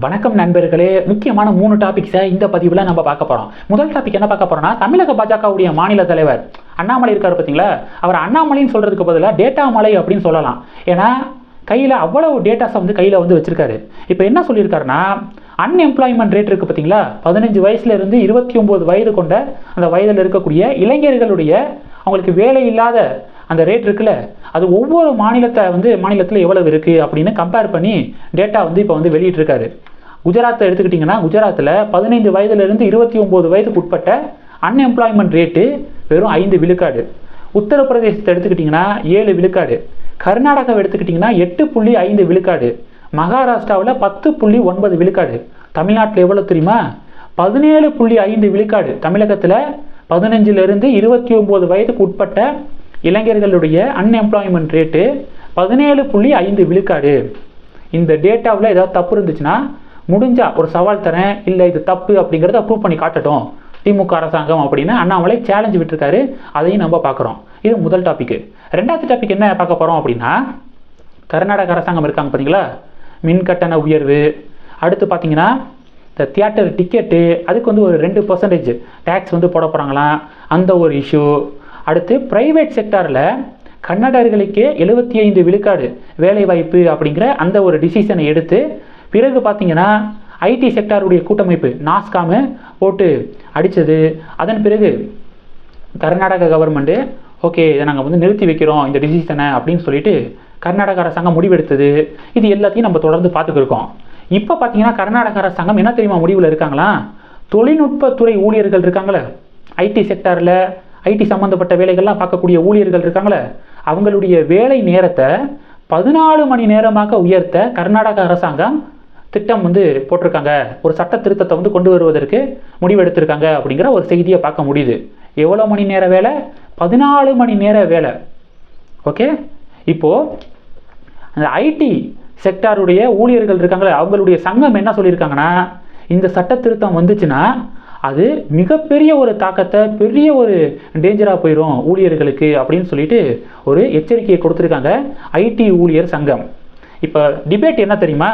வணக்கம் நண்பர்களே. முக்கியமான மூணு டாபிக்ஸை இந்த பதிவில் நம்ம பார்க்க போகிறோம் முதல் டாபிக் என்ன பார்க்க போகிறோம்னா தமிழக பாஜகவுடைய மாநில தலைவர் அண்ணாமலை இருக்கார் பார்த்தீங்களா? அவர் அண்ணாமலைன்னு சொல்கிறதுக்கு பதிலாக டேட்டா மலை அப்படின்னு சொல்லலாம். ஏன்னா கையில் அவ்வளவு டேட்டாஸை வந்து கையில் வந்து வச்சுருக்காரு. இப்போ என்ன சொல்லியிருக்காருன்னா அன்எம்ப்ளாய்மெண்ட் ரேட் இருக்குது பார்த்தீங்களா? பதினஞ்சு வயசுலேருந்து இருபத்தி ஒம்பது வயது கொண்ட அந்த வயதில் இருக்கக்கூடிய இளைஞர்களுடைய அவங்களுக்கு வேலை இல்லாத அந்த ரேட் இருக்குல்ல அது ஒவ்வொரு மாநிலத்தை வந்து மாநிலத்தில் எவ்வளவு இருக்குது அப்படின்னு கம்பேர் பண்ணி டேட்டா வந்து இப்போ வந்து வெளியிட்டிருக்காரு. குஜராத்தை எடுத்துக்கிட்டிங்கன்னா குஜராத்தில் பதினைந்து வயதுலேருந்து இருபத்தி ஒம்பது வயதுக்கு உட்பட்ட அன்எம்ப்ளாய்மெண்ட் ரேட்டு வெறும் ஐந்து விழுக்காடு. உத்தரப்பிரதேசத்தை எடுத்துக்கிட்டிங்கன்னா ஏழு விழுக்காடு. கர்நாடகாவை எடுத்துக்கிட்டிங்கன்னா எட்டு புள்ளி ஐந்து விழுக்காடு. மகாராஷ்டிராவில் பத்து புள்ளி ஒன்பது விழுக்காடு. தமிழ்நாட்டில் எவ்வளோ தெரியுமா? பதினேழு புள்ளி ஐந்து விழுக்காடு. தமிழகத்தில் பதினஞ்சிலிருந்து இருபத்தி ஒம்பது வயதுக்கு உட்பட்ட இளைஞர்களுடைய அன்எம்ப்ளாய்மெண்ட் ரேட்டு பதினேழு புள்ளி ஐந்து விழுக்காடு. இந்த டேட்டாவில் ஏதாவது தப்பு இருந்துச்சுன்னா முடிஞ்சா ஒரு சவால் தரேன் இல்லை இது தப்பு அப்படிங்கிறத ப்ரூவ் பண்ணி காட்டட்டும். திமுக அரசாங்கம் அப்படின்னு அண்ணாமலை சேலஞ்சு விட்டுருக்காரு. அதையும் நம்ம பார்க்குறோம். இது முதல் டாபிக் ரெண்டாவது டாபிக் என்ன பார்க்க போகிறோம் அப்படின்னா கர்நாடக அரசாங்கம் இருக்காங்க பார்த்தீங்களா? மின் கட்டண உயர்வு. அடுத்து பார்த்தீங்கன்னா இந்த தியேட்டர் டிக்கெட்டு அதுக்கு வந்து ஒரு ரெண்டு பர்சன்டேஜ் டேக்ஸ் வந்து போட போகிறாங்களாம் அந்த ஒரு இஷ்யூ அடுத்து ப்ரைவேட் செக்டாரில் கன்னடர்களுக்கே எழுபத்தி ஐந்து விழுக்காடு வேலைவாய்ப்பு அப்படிங்கிற அந்த ஒரு டிசிஷனை எடுத்து பிறகு பார்த்தீங்கன்னா ஐடி செக்டாருடைய கூட்டமைப்பு நாஸ்காமு போட்டு அடித்தது அதன் பிறகு கர்நாடக கவர்மெண்ட்டு ஓகே இதை நாங்கள் வந்து நிறுத்தி வைக்கிறோம் இந்த டிசிஷனை அப்படின்னு சொல்லிட்டு கர்நாடக அரசாங்கம் முடிவெடுத்தது. இது எல்லாத்தையும் நம்ம தொடர்ந்து பார்த்துக்கிருக்கோம் இப்போ பார்த்தீங்கன்னா கர்நாடக அரசாங்கம் என்ன தெரியுமா முடிவில் இருக்காங்களா? தொழில்நுட்பத்துறை ஊழியர்கள் இருக்காங்களே ஐடி செக்டாரில் ஐடி சம்மந்தப்பட்ட வேலைகள்லாம் பார்க்கக்கூடிய ஊழியர்கள் இருக்காங்களே அவங்களுடைய வேலை நேரத்தை பதினாலு மணி நேரமாக உயர்த்த கர்நாடக அரசாங்கம் திட்டம் வந்து போட்டிருக்காங்க. ஒரு சட்ட திருத்தத்தை வந்து கொண்டு வருவதற்கு முடிவெடுத்திருக்காங்க அப்படிங்கிற ஒரு செய்தியை பார்க்க முடியுது. எவ்வளோ மணி நேர வேலை? பதினாலு மணி நேர வேலை. ஓகே? இப்போது அந்த ஐடி செக்டாருடைய ஊழியர்கள் இருக்காங்களே அவங்களுடைய சங்கம் என்ன சொல்லியிருக்காங்கன்னா இந்த சட்ட திருத்தம் வந்துச்சுன்னா அது மிகப்பெரிய ஒரு தாக்கத்தை பெரிய ஒரு டேஞ்சராக போயிடும் ஊழியர்களுக்கு அப்படின்னு சொல்லிட்டு ஒரு எச்சரிக்கையை கொடுத்துருக்காங்க ஐடி ஊழியர் சங்கம். இப்போ டிபேட் என்ன தெரியுமா?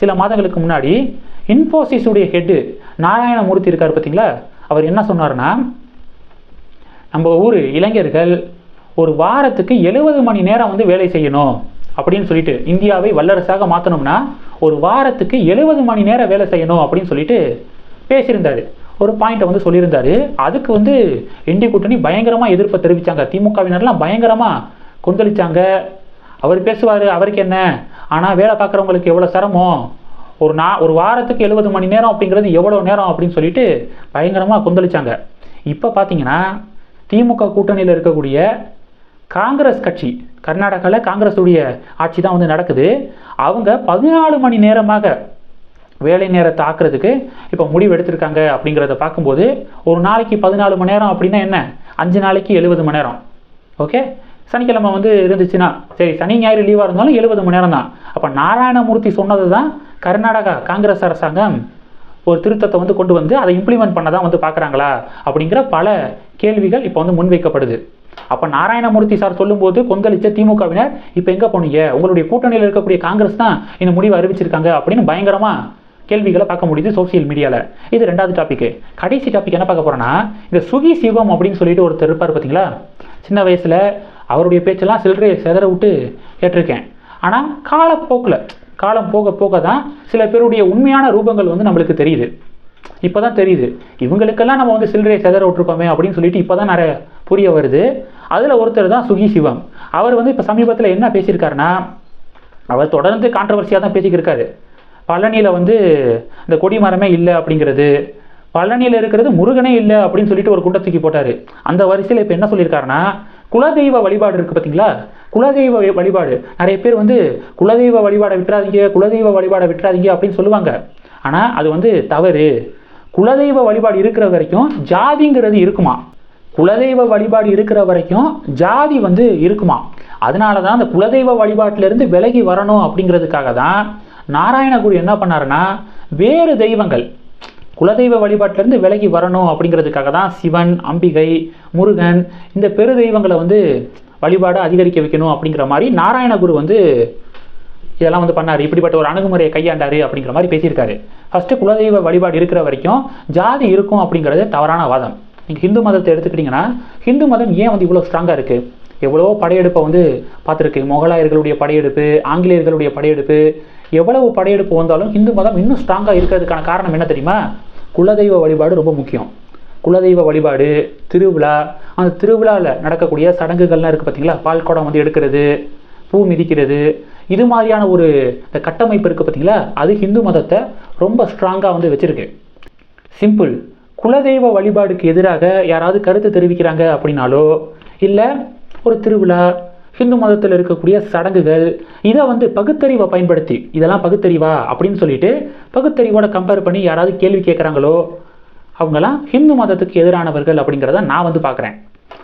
சில மாதங்களுக்கு முன்னாடி இன்ஃபோசிஸ் உடைய ஹெட்டு நாராயணமூர்த்தி இருக்கார் பார்த்தீங்களா அவர் என்ன சொன்னார்னா நம்ம ஊர் இளைஞர்கள் ஒரு வாரத்துக்கு எழுபது மணி நேரம் வந்து வேலை செய்யணும். அப்படின்னு சொல்லிட்டு இந்தியாவை வல்லரசாக மாற்றணும்னா ஒரு வாரத்துக்கு எழுபது மணி நேரம் வேலை செய்யணும் அப்படின்னு சொல்லிட்டு பேசியிருந்தாரு. ஒரு பாயிண்ட்டை வந்து சொல்லியிருந்தாரு. அதுக்கு வந்து இந்திய கூட்டணி பயங்கரமாக எதிர்ப்பை தெரிவித்தாங்க திமுகவினர்லாம் பயங்கரமாக கொந்தளிச்சாங்க. அவர் பேசுவார் அவருக்கு என்ன? ஆனால் வேலை பார்க்குறவங்களுக்கு எவ்வளோ சிரமம்? ஒரு நா ஒரு வாரத்துக்கு எழுபது மணி நேரம் அப்படிங்கிறது எவ்வளோ நேரம் அப்படின்னு சொல்லிட்டு பயங்கரமாக கொந்தளிச்சாங்க. இப்போ பார்த்தீங்கன்னா திமுக கூட்டணியில் இருக்கக்கூடிய காங்கிரஸ் கட்சி கர்நாடகாவில் காங்கிரஸுடைய ஆட்சி தான் வந்து நடக்குது. அவங்க பதினாலு மணி நேரமாக வேலை நேரத்தை ஆக்குறதுக்கு இப்போ முடிவு எடுத்திருக்காங்க அப்படிங்கிறத பார்க்கும்போது ஒரு நாளைக்கு பதினாலு மணி நேரம் அப்படின்னா என்ன? அஞ்சு நாளைக்கு எழுபது மணி நேரம். ஓகே சனிக்கிழமை வந்து இருந்துச்சுன்னா சரி சனி ஞாயிறு லீவாக இருந்தாலும் எழுபது மணி நேரம் தான் அப்போ நாராயணமூர்த்தி சொன்னது தான் கர்நாடகா காங்கிரஸ் அரசாங்கம் ஒரு திருத்தத்தை வந்து கொண்டு வந்து அதை இம்ப்ளிமெண்ட் பண்ண தான் வந்து பார்க்குறாங்களா? அப்படிங்கிற பல கேள்விகள் இப்போ வந்து முன்வைக்கப்படுது. அப்போ நாராயணமூர்த்தி சார் சொல்லும்போது கொந்தளிச்ச திமுகவினர் இப்போ எங்கே போனீங்க? உங்களுடைய கூட்டணியில் இருக்கக்கூடிய காங்கிரஸ் தான் இந்த முடிவை அறிவிச்சிருக்காங்க அப்படின்னு பயங்கரமாக கேள்விகளை பார்க்க முடியுது சோசியல் மீடியாவில் இது ரெண்டாவது டாபிக் கடைசி டாபிக் என்ன பார்க்க போகிறோன்னா இந்த சுகி சிவம் அப்படின்னு சொல்லிட்டு ஒருத்தர் இருப்பார் பார்த்தீங்களா? சின்ன வயசில் அவருடைய பேச்செல்லாம் சில்லறையை செதற விட்டு கேட்டிருக்கேன். ஆனால் காலப்போக்கில் காலம் போக போக தான் சில பேருடைய உண்மையான ரூபங்கள் வந்து நம்மளுக்கு தெரியுது. இப்போ தான் தெரியுது. இவங்களுக்கெல்லாம் நம்ம வந்து சில்லறையை செதற விட்டுருக்கோமே அப்படின்னு சொல்லிட்டு இப்போ தான் நிறைய புரிய வருது. அதில் ஒருத்தர் தான் சுகி சிவம். அவர் வந்து இப்போ சமீபத்தில் என்ன பேசியிருக்காருன்னா அவர் தொடர்ந்து கான்ட்ரவர்சியாக தான் பேசிக்கிருக்காரு பழனியில் வந்து இந்த கொடி மரமே இல்லை அப்படிங்கிறது. பழனியில் இருக்கிறது முருகனே இல்லை அப்படின்னு சொல்லிட்டு ஒரு கூட்டத்துக்கு போட்டார். அந்த வரிசையில் இப்போ என்ன சொல்லியிருக்காருன்னா குலதெய்வ வழிபாடு இருக்குது பார்த்தீங்களா குலதெய்வ வழிபாடு. நிறைய பேர் வந்து குலதெய்வ வழிபாடை விட்டுறாதீங்க குலதெய்வ வழிபாடை விட்டுறாதீங்க அப்படின்னு சொல்லுவாங்க. ஆனால் அது வந்து தவறு. குலதெய்வ வழிபாடு இருக்கிற வரைக்கும் ஜாதிங்கிறது இருக்குமா? குலதெய்வ வழிபாடு இருக்கிற வரைக்கும் ஜாதி வந்து இருக்குமா? அதனால தான் அந்த குலதெய்வ வழிபாட்டிலேருந்து விலகி வரணும் அப்படிங்கிறதுக்காக தான் நாராயணகுரு என்ன பண்ணாருன்னா வேறு தெய்வங்கள் குலதெய்வ வழிபாட்டிலேருந்து விலகி வரணும் அப்படிங்கிறதுக்காக தான் சிவன் அம்பிகை முருகன் இந்த பெரு தெய்வங்களை வந்து வழிபாடு அதிகரிக்க வைக்கணும் அப்படிங்கிற மாதிரி நாராயணகுரு வந்து இதெல்லாம் வந்து பண்ணாரு. இப்படிப்பட்ட ஒரு அணுகுமுறையை கையாண்டாரு அப்படிங்கிற மாதிரி பேசியிருக்காரு. ஃபஸ்ட்டு குலதெய்வ வழிபாடு இருக்கிற வரைக்கும் ஜாதி இருக்கும் அப்படிங்கிறது தவறான வாதம். நீங்கள் ஹிந்து மதத்தை எடுத்துக்கிட்டிங்கன்னா ஹிந்து மதம் ஏன் வந்து இவ்வளோ ஸ்ட்ராங்காக இருக்குது எவ்வளவோ படையெடுப்பை வந்து பார்த்துருக்கு. முகலாயர்களுடைய படையெடுப்பு ஆங்கிலேயர்களுடைய படையெடுப்பு எவ்வளவு படையெடுப்பு வந்தாலும் இந்து மதம் இன்னும் ஸ்ட்ராங்காக இருக்கிறதுக்கான காரணம் என்ன தெரியுமா? குலதெய்வ வழிபாடு ரொம்ப முக்கியம். குலதெய்வ வழிபாடு திருவிழா அந்த திருவிழாவில் நடக்கக்கூடிய சடங்குகள்லாம் இருக்குது பார்த்தீங்களா பால் குடம் வந்து எடுக்கிறது பூ மிதிக்கிறது. இது மாதிரியான ஒரு இந்த கட்டமைப்பு இருக்குது பார்த்தீங்களா அது ஹிந்து மதத்தை ரொம்ப ஸ்ட்ராங்காக வந்து வச்சுருக்கு. சிம்பிள் குலதெய்வ வழிபாடுக்கு எதிராக யாராவது கருத்து தெரிவிக்கிறாங்க அப்படின்னாலோ இல்லை ஒரு திருவிழா ஹிந்து மதத்தில் இருக்கக்கூடிய சடங்குகள் இதை வந்து பகுத்தறிவை பயன்படுத்தி இதெல்லாம் பகுத்தறிவா அப்படின்னு சொல்லிட்டு பகுத்தறிவோட கம்பேர் பண்ணி யாராவது கேள்வி கேட்குறாங்களோ அவங்கெல்லாம் ஹிந்து மதத்துக்கு எதிரானவர்கள் அப்படிங்கிறத நான் வந்து பார்க்குறேன்.